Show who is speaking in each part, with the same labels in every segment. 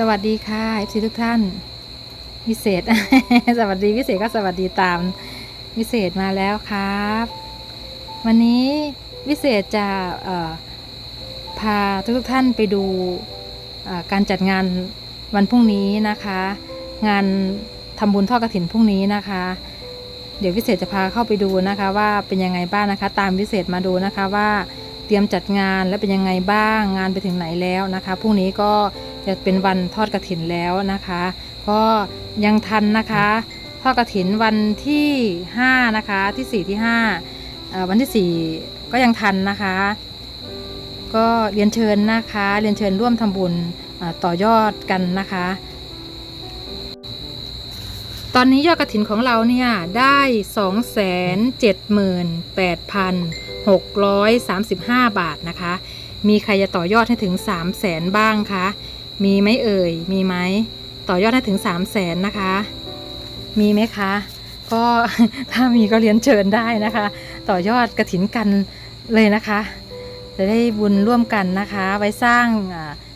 Speaker 1: สวัสดีค่ะเอฟซีทุกท่านวิเศษ สวัสดีวิเศษก็สวัสดีตามวิเศษมาแล้วครับ วันนี้วิเศษจะพาทุกท่านไปดูการจัดงานวันพรุ่งนี้นะคะ งานทำบุญทอดกระถินพรุ่งนี้นะคะ เดี๋ยววิเศษจะพาเข้าไปดูนะคะว่าเป็นยังไงบ้างนะคะ ตามวิเศษมาดูนะคะว่าเตรียมจัดงานและเป็นยังไงบ้างงานไปถึงไหนแล้วนะคะพรุ่งนี้ก็ จะเป็นวันทอดกระถินแล้วนะคะ ก็ยังทันนะคะ ทอดกระถินวันที่5นะคะที่4ที่5วันที่ 4 ก็ยังทันนะคะ ก็เรียนเชิญนะคะ เรียนเชิญร่วมทำบุญต่อยอดกันนะคะ ตอนนี้ยอดกระถินของเราเนี่ยได้ 278,635 บาทนะคะ มีใครจะต่อยอดให้ถึง 3 0 0แสนบ้างคะ มีไหมเอ่ย มีไหม ต่อยอดให้ถึง 3 0 0แสนนะคะ มีไหมคะ ก็ถ้ามีก็เรียนเชิญได้นะคะ ต่อยอดกระถินกันเลยนะคะ จะได้บุญร่วมกันนะคะ ไว้สร้าง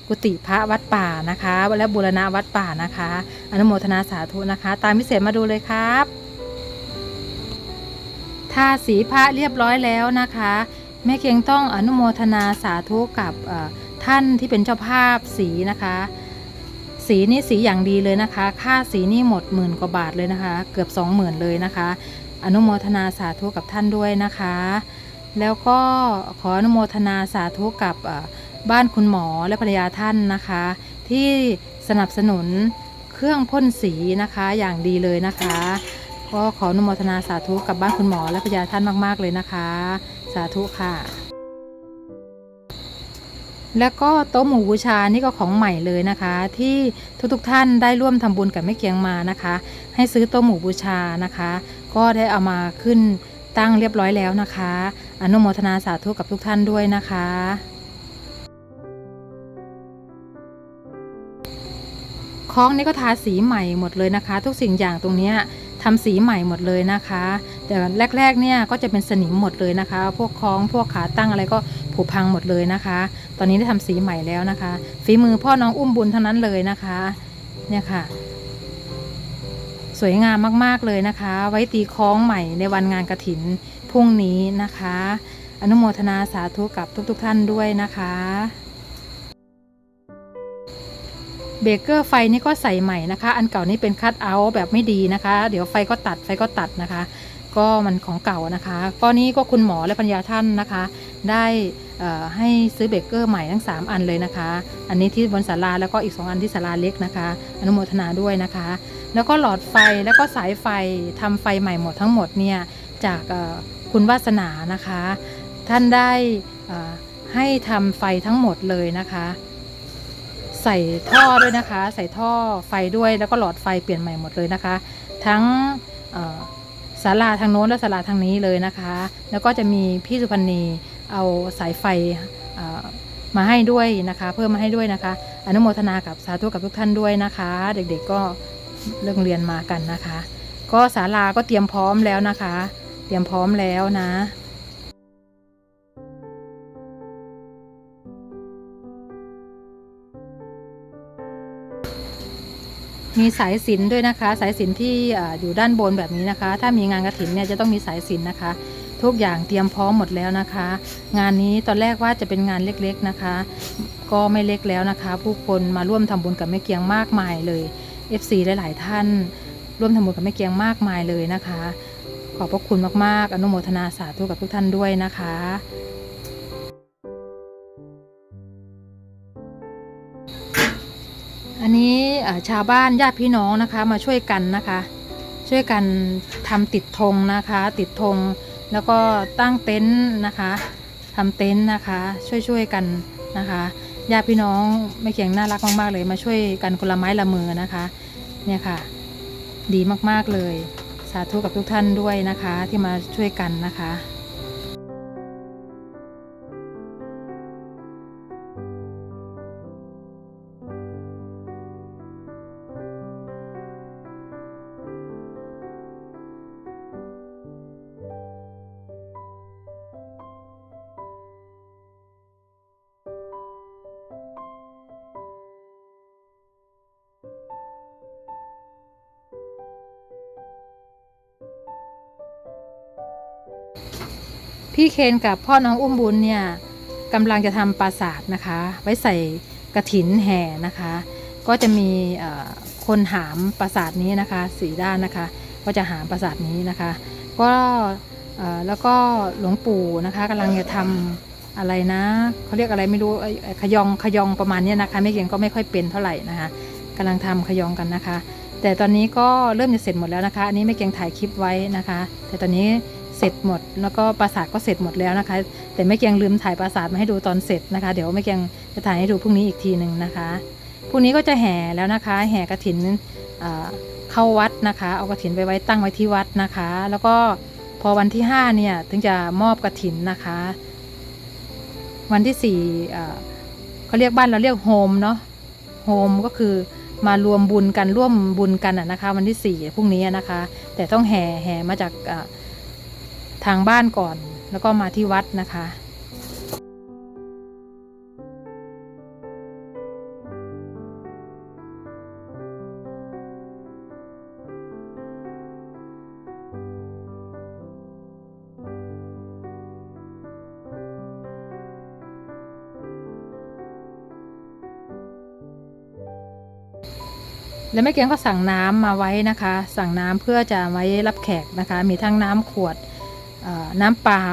Speaker 1: กุฏิพระวัดป่านะคะ และบูรณะวัดป่านะคะ อนุโมทนาสาธุนะคะ ตามพิเศษมาดูเลยครับทาสีพระเรียบร้อยแล้วนะคะแม่เคียงต้องอนุโมทนาสาธุกับ ท่านที่เป็นเจ้าภาพสีนะคะ สีนี่สีอย่างดีเลยนะคะ ค่าสีนี่หมดหมื่นกว่าบาทเลยนะคะ เกือบสองหมื่นเลยนะคะ อนุโมทนาสาธุกับท่านด้วยนะคะ แล้วก็ขออนุโมทนาสาธุกับบ้านคุณหมอและภรรยาท่านนะคะ ที่สนับสนุนเครื่องพ่นสีนะคะอย่างดีเลยนะคะ ก็ขออนุโมทนาสาธุกับบ้านคุณหมอและภรรยาท่านมาก ๆ เลยนะคะ สาธุค่ะ แล้วก็โต๊ะหมู่บูชานี่ก็ของใหม่เลยนะคะ ที่ทุกๆท่านได้ร่วมทำบุญกับแม่เกียงมานะคะ ให้ซื้อโต๊ะหมู่บูชานะคะ ก็ได้เอามาขึ้นตั้งเรียบร้อยแล้วนะคะ อนุโมทนาสาธุกับทุกท่านด้วยนะคะ คล้องนี่ก็ทาสีใหม่หมดเลยนะคะ ทุกสิ่งอย่างตรงนี้ ทำสีใหม่หมดเลยนะคะ แต่แรกๆเนี่ยก็จะเป็นสนิมหมดเลยนะคะ พวกคล้องพวกขาตั้งอะไรก็ผุพังหมดเลยนะคะ ตอนนี้ได้ทำสีใหม่แล้วนะคะ ฝีมือพ่อน้องอุ้มบุญเทั้งนั้นเลยนะคะ เนี่ยค่ะ สวยงามมากๆเลยนะคะ ไว้ตีคล้องใหม่ในวันงานกระถินพรุ่งนี้นะคะ อนุโมทนาสาธุกับทุกๆท่านด้วยนะคะ เบเกอร์ไฟนี่ก็ใส่ใหม่นะคะ อันเก่านี่เป็นคัตเอาท์แบบไม่ดีนะคะ เดี๋ยวไฟก็ตัดไฟก็ตัดนะคะ ก็มันของเก่านะคะ ก็นี่ก็คุณหมอและปัญญาท่านนะคะ ได้ให้ซื้อเบเกอร์ใหม่ทั้ง 3 อันเลยนะคะ อันนี้ที่บนศาลาแล้วก็อีก 2 อันที่ศาลาเล็กนะคะ อนุโมทนาด้วยนะคะ แล้วก็หลอดไฟแล้วก็สายไฟทำไฟใหม่หมดทั้งหมดเนี่ยจากคุณวาสนานะคะ ท่านได้ให้ทำไฟทั้งหมดเลยนะคะ ใส่ท่อด้วยนะคะ ใส่ท่อไฟด้วยแล้วก็หลอดไฟเปลี่ยนใหม่หมดเลยนะคะ ทั้งศาลาทางโน้นและศาลาทางนี้เลยนะคะ แล้วก็จะมีพี่สุพรรณีเอาสายไฟมาให้ด้วยนะคะ เพิ่มมาให้ด้วยนะคะ อนุโมทนากับสาธุกับทุกท่านด้วยนะคะ เด็กๆก็เรื่องเรียนมากันนะคะ ก็ศาลาก็เตรียมพร้อมแล้วนะคะ เตรียมพร้อมแล้วนะ มีสายสินด้วยนะคะ สายสินที่อยู่ด้านบนแบบนี้นะคะ ถ้ามีงานกระถินเนี่ยจะต้องมีสายสินนะคะ ทุกอย่างเตรียมพร้อมหมดแล้วนะคะ งานนี้ตอนแรกว่าจะเป็นงานเล็กๆนะคะ ก็ไม่เล็กแล้วนะคะ ผู้คนมาร่วมทำบุญกับแม่เกียงมากมายเลย FC หลายๆท่าน ร่วมทำบุญกับแม่เกียงมากมายเลยนะคะ ขอบพระคุณมากๆ อนุโมทนาสาธุกับทุกท่านด้วยนะคะ นนี้ชาวบ้านญาติพี่น้องนะคะมาช่วยกันนะคะ ช่วยกันทำติดธงนะคะ ติดธงแล้วก็ตั้งเต็นท์นะคะทำเต็นท์นะคะ ช่วยๆกันนะคะญาติพี่น้องไม่เคียงน่ารักมากๆเลยมาช่วยกันคนละไม้ละมือนะคะเนี่ยค่ะ ดีมากๆเลย สาธุกับทุกท่านด้วยนะคะ ที่มาช่วยกันนะคะ พี่เคนกับพ่อน้องอุ้มบุญเนี่ยกำลังจะทำปราสาทนะคะ ไว้ใส่กระถินแห่นะคะ ก็จะมีคนหามปราสาทนี้นะคะสีด้านนะคะ ก็จะหามปราสาทนี้นะคะ ก็แล้วก็หลวงปู่นะคะกำลังจะทำอะไรนะเขาเรียกอะไรไม่รู้ขยองขยองประมาณนี้นะคะไม่เก่งก็ไม่ค่อยเป็นเท่าไหร่นะคะกำลังทำขยองกันนะคะ แต่ตอนนี้ก็เริ่มจะเสร็จหมดแล้วนะคะ อันนี้ไม่เก่งถ่ายคลิปไว้นะคะ แต่ตอนนี้ เสร็จหมด แล้วก็ปราสาทก็เสร็จหมดแล้วนะคะ แต่ไม่เกียงลืมถ่ายปราสาทมาให้ดูตอนเสร็จนะคะ เดี๋ยวไม่เกียงจะถ่ายให้ดูพรุ่งนี้อีกทีหนึ่งนะคะพรุ่งนี้ก็จะแห่แล้วนะคะ แห่กระถินเอ่อเข้าวัดนะคะ เอากระถินไปไว้ตั้งไว้ที่วัดนะคะ แล้วก็พอวันที่ห้าเนี่ยถึงจะมอบกระถินนะคะ วันที่สี่เขาเรียกบ้านเราเรียกโฮมเนาะโฮมก็คือมารวมบุญกันร่วมบุญกันอะนะคะ วันที่สี่พรุ่งนี้นะคะ แต่ต้องแห่แห่มาจากอ่อ ทางบ้านก่อน แล้วก็มาที่วัดนะคะแล้วแม่เกียงก็สั่งน้ำมาไว้นะคะ สั่งน้ำเพื่อจะไว้รับแขกนะคะ มีทั้งน้ำขวด น้ำเปล่า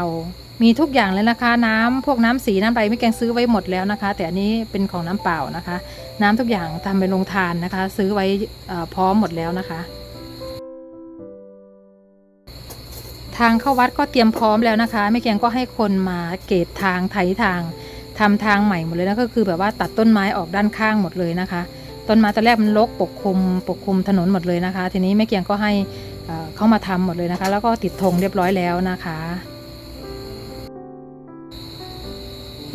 Speaker 1: มีทุกอย่างเลยนะคะ น้ำพวกน้ำสีน้ำอะไรแม่เกียงซื้อไว้หมดแล้วนะคะ แต่อันนี้เป็นของน้ำเปล่านะคะ น้ำทุกอย่างทำเป็นโรงทานนะคะ ซื้อไว้พร้อมหมดแล้วนะคะ ทางเข้าวัดก็เตรียมพร้อมแล้วนะคะแม่เกียงก็ให้คนมาเกตทางไถทางทำทางใหม่หมดเลยนะก็คือแบบว่าตัดต้นไม้ออกด้านข้างหมดเลยนะคะ ต้นไม้ตอนแรกมันรกปกคลุมปกคลุมถนนหมดเลยนะคะ ทีนี้แม่เกียงก็ให้ เข้ามาทำหมดเลยนะคะ แล้วก็ติดธงเรียบร้อยแล้วนะคะ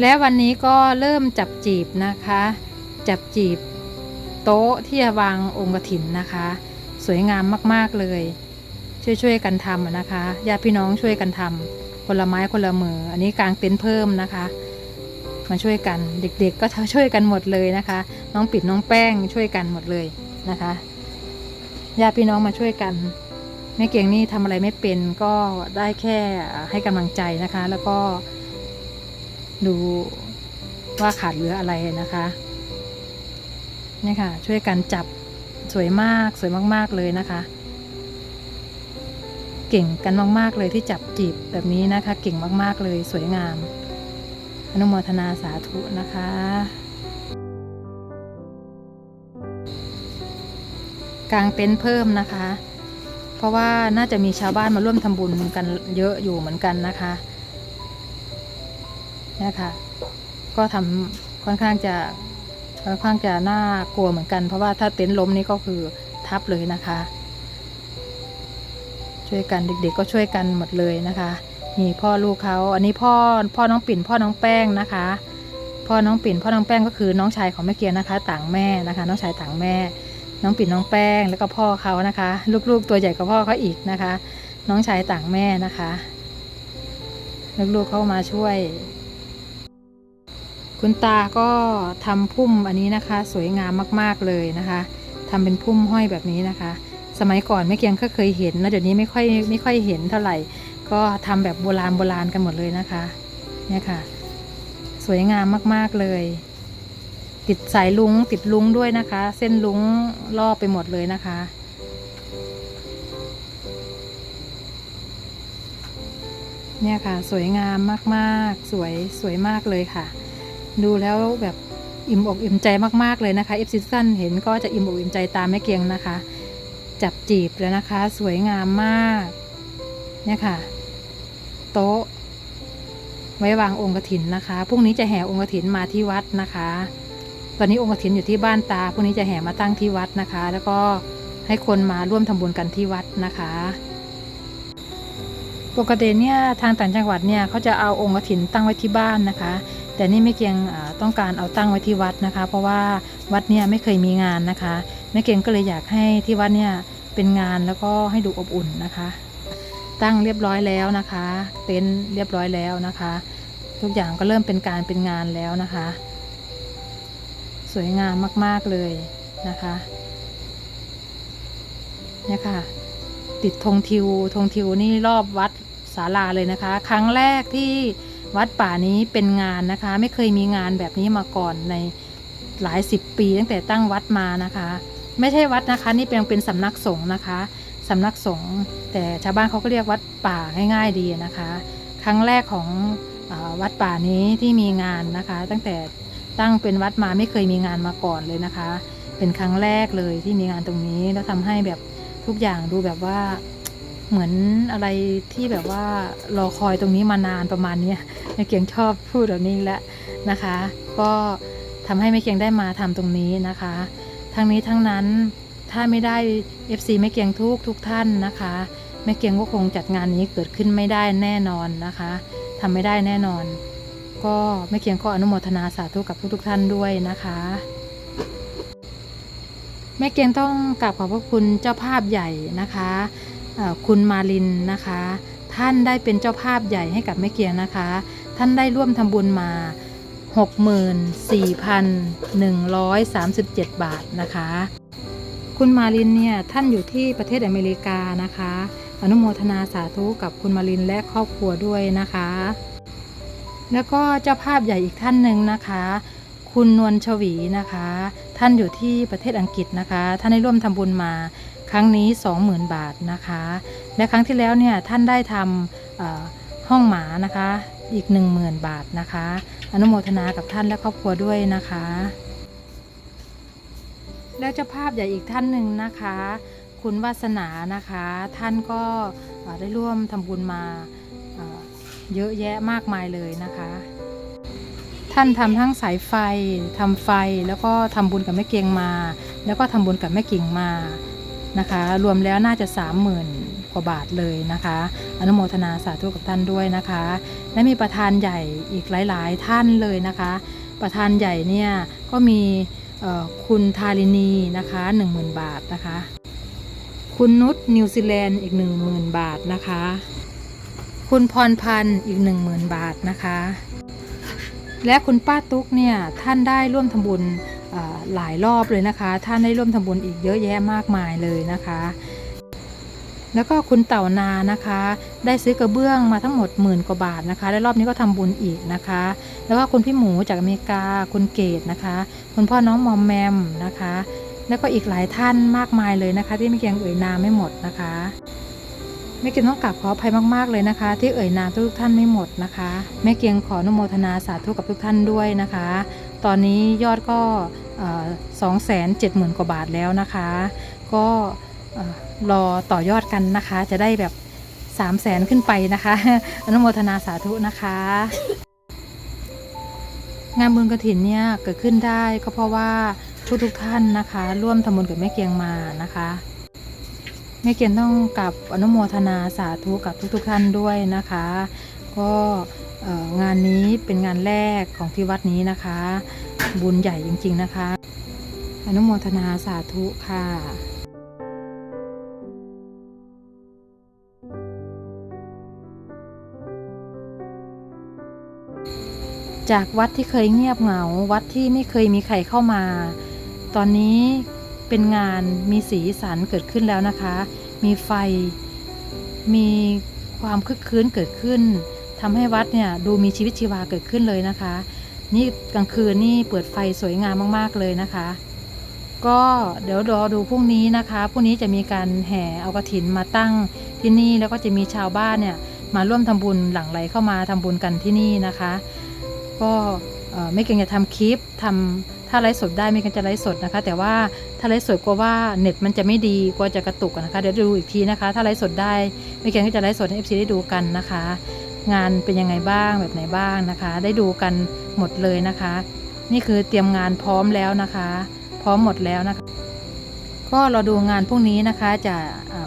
Speaker 1: และวันนี้ก็เริ่มจับจีบนะคะ จับจีบโต๊ะที่จะวางองค์กฐินนะคะ สวยงามมากๆเลย ช่วยๆกันทำนะคะญาติพี่น้องช่วยกันทำคนละไม้คนละมือ อันนี้กางเต็นท์เพิ่มนะคะมาช่วยกันเด็กๆ ก็ช่วยกันหมดเลยนะคะ น้องปิดน้องแป้งช่วยกันหมดเลยนะคะญาติพี่น้องมาช่วยกัน แม่เกียงนี่ทำอะไรไม่เป็นก็ได้แค่ให้กำลังใจนะคะ แล้วก็ดูว่าขาดเหลืออะไรนะคะนี่ค่ะ ช่วยกันจับสวยมากสวยมาก ๆ เลยนะคะ เก่งกันมาก ๆ เลยที่จับจีบแบบนี้นะคะ เก่งมากๆเลยสวยงาม อนุโมทนาสาธุนะคะกางเต็นท์เพิ่มนะคะ เพราะว่าน่าจะมีชาวบ้านมาร่วมทำบุญกันเยอะอยู่เหมือนกันนะคะเนี่ยค่ะ ก็ทำค่อนข้างจะค่อนข้างจะน่ากลัวเหมือนกัน เพราะว่าถ้าเต็นท์ล้มนี่ก็คือทับเลยนะคะ ช่วยกันเด็กๆก็ช่วยกันหมดเลยนะคะนี่พ่อลูกเขาอันนี้พ่อพ่อน้องปิ่นพ่อน้องแป้งนะคะ พ่อน้องปิ่นพ่อน้องแป้งก็คือน้องชายของแม่เกียรนะคะ ต่างแม่นะคะ น้องชายต่างแม่ น้องปิ่นน้องแป้งแล้วก็พ่อเขานะคะ ลูกๆตัวใหญ่กว่าพ่อเขาอีกนะคะ น้องชายต่างแม่นะคะลูกๆเข้ามาช่วย คุณตาก็ทำพุ่มอันนี้นะคะ สวยงามมากๆเลยนะคะทำเป็นพุ่มห้อยแบบนี้นะคะ สมัยก่อนแม่เกียงก็เคยเห็นนะเดี๋ยวนี้ไม่ค่อยไม่ค่อยเห็นเท่าไหร่ ก็ทำแบบโบราณโบราณกันหมดเลยนะคะเนี่ยค่ะ สวยงามมากๆเลย ติดสายลุงติดลุงด้วยนะคะ เส้นลุงรอไปหมดเลยนะคะ เนี่ยค่ะสวยงามมากๆ สวยสวยมากเลยค่ะ ดูแล้วแบบอิ่มอกอิ่มใจมากๆเลยนะคะเอฟซีซันเห็นก็จะอิ่มอกอิ่มใจตามแม่เกียงนะคะ จับจีบแล้วนะคะ สวยงามมาก เนี่ยค่ะ โต๊ะ ไว้วางองค์กถินนะคะพรุ่งนี้จะแห่องค์กถินมาที่วัดนะคะ ตอนนี้องค์กถินอยู่ที่บ้านตาพรุ่งนี้จะแห่มาตั้งที่วัดนะคะ แล้วก็ให้คนมาร่วมทำบุญกันที่วัดนะคะ ปกติเนี่ยทางต่างจังหวัดเนี่ยเขาจะเอาองค์กถินตั้งไว้ที่บ้านนะคะ แต่นี่ไม่เกียงต้องการเอาตั้งไว้ที่วัดนะคะ เพราะว่าวัดเนี่ยไม่เคยมีงานนะคะแม่เกียงก็เลยอยากให้ที่วัดเนี่ยเป็นงานแล้วก็ให้ดูอบอุ่นนะคะ ตั้งเรียบร้อยแล้วนะคะ เต็นท์เรียบร้อยแล้วนะคะ ทุกอย่างก็เริ่มเป็นการเป็นงานแล้วนะคะ สวยงามมาก ๆ เลยนะคะเนี่ยค่ะ ติดธงทิวธงทิวนี่รอบวัดศาลาเลยนะคะ ครั้งแรกที่วัดป่านี้เป็นงานนะคะ ไม่เคยมีงานแบบนี้มาก่อนในหลายสิบปี ตั้งแต่ตั้งวัดมานะคะ ไม่ใช่วัดนะคะ นี่เป็นเป็นสำนักสงฆ์นะคะสำนักสงฆ์แต่ชาวบ้านเขาก็เรียกวัดป่าง่ายๆดีนะคะ ครั้งแรกของอวัดป่านี้ที่มีงานนะคะ ตั้งแต่ ตั้งเป็นวัดมาไม่เคยมีงานมาก่อนเลยนะคะ เป็นครั้งแรกเลยที่มีงานตรงนี้แล้วทำให้แบบทุกอย่างดูแบบว่าเหมือนอะไรที่แบบว่ารอคอยตรงนี้มานานประมาณนี้แม่เกียงชอบพูดแบบนี้แหละนะคะ ก็ทำให้แม่เกียงได้มาทำตรงนี้นะคะ ทั้งนี้ทั้งนั้นถ้าไม่ได้ FC แม่เกียงทุกทุกท่านนะคะแม่เกียงก็คงจัดงานนี้เกิดขึ้นไม่ได้แน่นอนนะคะทำไม่ได้แน่นอน ก็แม่เกียงก็อนุโมทนาสาธุกับทุกทุกๆท่านด้วยนะคะ แม่เกียงต้องกราบขอบพระคุณเจ้าภาพใหญ่นะคะคุณมาลินนะคะ ท่านได้เป็นเจ้าภาพใหญ่ให้กับแม่เกียงนะคะ ท่านได้ร่วมทำบุญมา 64,137 บาทนะคะ คุณมาลินเนี่ยท่านอยู่ที่ประเทศอเมริกานะคะ อนุโมทนาสาธุกับคุณมาลินและครอบครัวด้วยนะคะ แล้วก็เจ้าภาพใหญ่อีกท่านหนึ่งนะคะ คุณนวลชวีนะคะ ท่านอยู่ที่ประเทศอังกฤษนะคะ ท่านได้ร่วมทำบุญมาครั้งนี้ 20,000 บาทนะคะ และครั้งที่แล้วเนี่ยท่านได้ทำห้องหมานะคะอีก 10,000 บาทนะคะ อนุโมทนากับท่านและครอบครัวด้วยนะคะ และเจ้าภาพใหญ่อีกท่านหนึ่งนะคะ คุณวาสนานะคะ ท่านก็ได้ร่วมทำบุญมา เยอะแยะมากมายเลยนะคะ ท่านทำทั้งสายไฟทำไฟแล้วก็ทำบุญกับแม่เกียงมา แล้วก็ทำบุญกับแม่กิ่งมานะคะ รวมแล้วน่าจะ 30,000 กว่าบาทเลยนะคะ อนุโมทนาสาธุกับท่านด้วยนะคะ และมีประธานใหญ่อีกหลาย ๆ ท่านเลยนะคะ ประธานใหญ่เนี่ยก็มีคุณทารินีนะคะ 10,000 บาทนะคะ คุณนุชนิวซีแลนด์อีก 10,000 บาทนะคะ คุณพรพันธ์อีก 10,000 บาทนะคะ และคุณป้าตุ๊กเนี่ยท่านได้ร่วมทำบุญหลายรอบเลยนะคะ ท่านได้ร่วมทำบุญอีกเยอะแยะมากมายเลยนะคะ แล้วก็คุณเต่านานะคะ ได้ซื้อกระเบื้องมาทั้งหมดหมื่นกว่าบาทนะคะ และรอบนี้ก็ทำบุญอีกนะคะ แล้วก็คุณพี่หมูจากอเมริกาคุณเกดนะคะ คุณพ่อน้องมอมแมมนะคะ แล้วก็อีกหลายท่านมากมายเลยนะคะ ที่ไม่เกียงเอ่ยนามไม่หมดนะคะ แม่เกียงต้องกราบขออภัยมาก ๆ เลยนะคะ ที่เอ่ยนามทุกท่านไม่หมดนะคะ แม่เกียงขออนุโมทนาสาธุกับทุกท่านด้วยนะคะ ตอนนี้ยอดก็สองแสนเจ็ดหมื่นกว่าบาทแล้วนะคะ ก็เอ่อรอต่อยอดกันนะคะ จะได้แบบ3 0 0แสนขึ้นไปนะคะ อนุโมทนาสาธุนะคะ งานบุญกระถินเนี่ยเกิดขึ้นได้ก็เพราะว่าทุกทุกท่านนะคะ ร่วมทำบุญกับแม่เกียงมานะคะ แม่เกียงต้องกับอนุโมทนาสาธุกับทุกๆท่านด้วยนะคะ ก็งานนี้เป็นงานแรกของที่วัดนี้นะคะ บุญใหญ่จริง ๆนะคะ อนุโมทนาสาธุค่ะจากวัดที่เคยเงียบเหงา วัดที่ไม่เคยมีใครเข้ามา ตอนนี้ เป็นงานมีสีสันเกิดขึ้นแล้วนะคะ มีไฟ มีความคึกคืนเกิดขึ้นทำให้วัดเนี่ยดูมีชีวิตชีวาเกิดขึ้นเลยนะคะ นี่กลางคืนนี่เปิดไฟสวยงามมากๆเลยนะคะ ก็เดี๋ยวรอดูพรุ่งนี้นะคะพรุ่งนี้จะมีการแห่เอากระถินมาตั้งที่นี่แล้วก็จะมีชาวบ้านเนี่ยมาร่วมทำบุญหลั่งไหลเข้ามาทำบุญกันที่นี่นะคะ ก็ ไม่เก่งจะทำคลิปทำถ้าไลฟ์สดได้ไม่เก่งจะไลฟ์สดนะคะ แต่ว่าถ้าไลฟ์สดกลัวว่าเน็ตมันจะไม่ดีกลัวจะกระตุกนะคะเดี๋ยวดูอีกทีนะคะ ถ้าไลฟ์สดได้ไม่เก่งก็จะไลฟ์สดให้เอฟซีได้ดูกันนะคะ งานเป็นยังไงบ้างแบบไหนบ้างนะคะ ได้ดูกันหมดเลยนะคะ นี่คือเตรียมงานพร้อมแล้วนะคะ พร้อมหมดแล้วนะคะ ก็เราดูงานพวกนี้นะคะจะ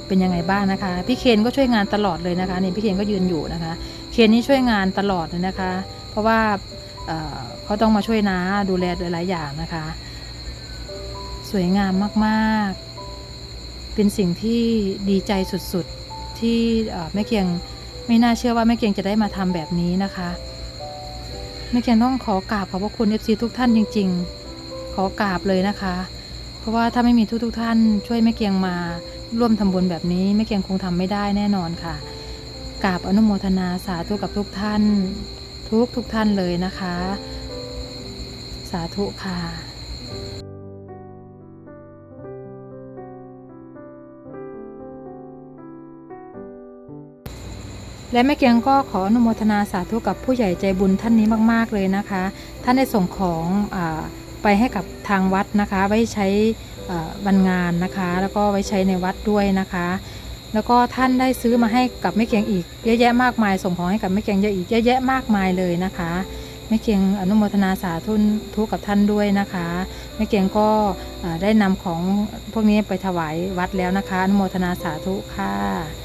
Speaker 1: เป็นยังไงบ้างนะคะ พี่เคนก็ช่วยงานตลอดเลยนะคะนี่พี่เคนก็ยืนอยู่นะคะ เคนนี่ช่วยงานตลอดเลยนะคะ เพราะว่า เขาต้องมาช่วยน้าดูแลหลายๆอย่างนะคะ สวยงามมากๆ เป็นสิ่งที่ดีใจสุดๆ ที่แม่เคียงไม่น่าเชื่อว่าแม่เคียงจะได้มาทำแบบนี้นะคะแม่เคียงต้องขอกราบขอบพระคุณ FC ทุกท่านจริง ๆ ขอกราบเลยนะคะ เพราะว่าถ้าไม่มีทุกๆท่าน ช่วยแม่เกียงมาร่วมทำบุญแบบนี้แม่เกียงคงทำไม่ได้แน่นอนค่ะกราบอนุโมทนาสาธุกับทุกท่าน ทุกทุกท่านเลยนะคะ สาธุค่ะและแม่เกียงก็ขออนุโมทนาสาธุกับผู้ใหญ่ใจบุญท่านนี้มาก ๆ เลยนะคะ ท่านได้ส่งของอไปให้กับทางวัดนะคะ ไว้ใช้วันงานนะคะ แล้วก็ไว้ใช้ในวัดด้วยนะคะ แล้วก็ท่านได้ซื้อมาให้กับแม่เกียงอีกเยอะแยะมากมาย ส่งของให้กับแม่เกียงเยอะอีกเยอะแยะมากมายเลยนะคะแม่เกียงอนุโมทนาสาธุทุกกับท่านด้วยนะคะแม่เกียงก็ได้นำของพวกนี้ไปถวายวัดแล้วนะคะอนุโมทนาสาธุค่ะ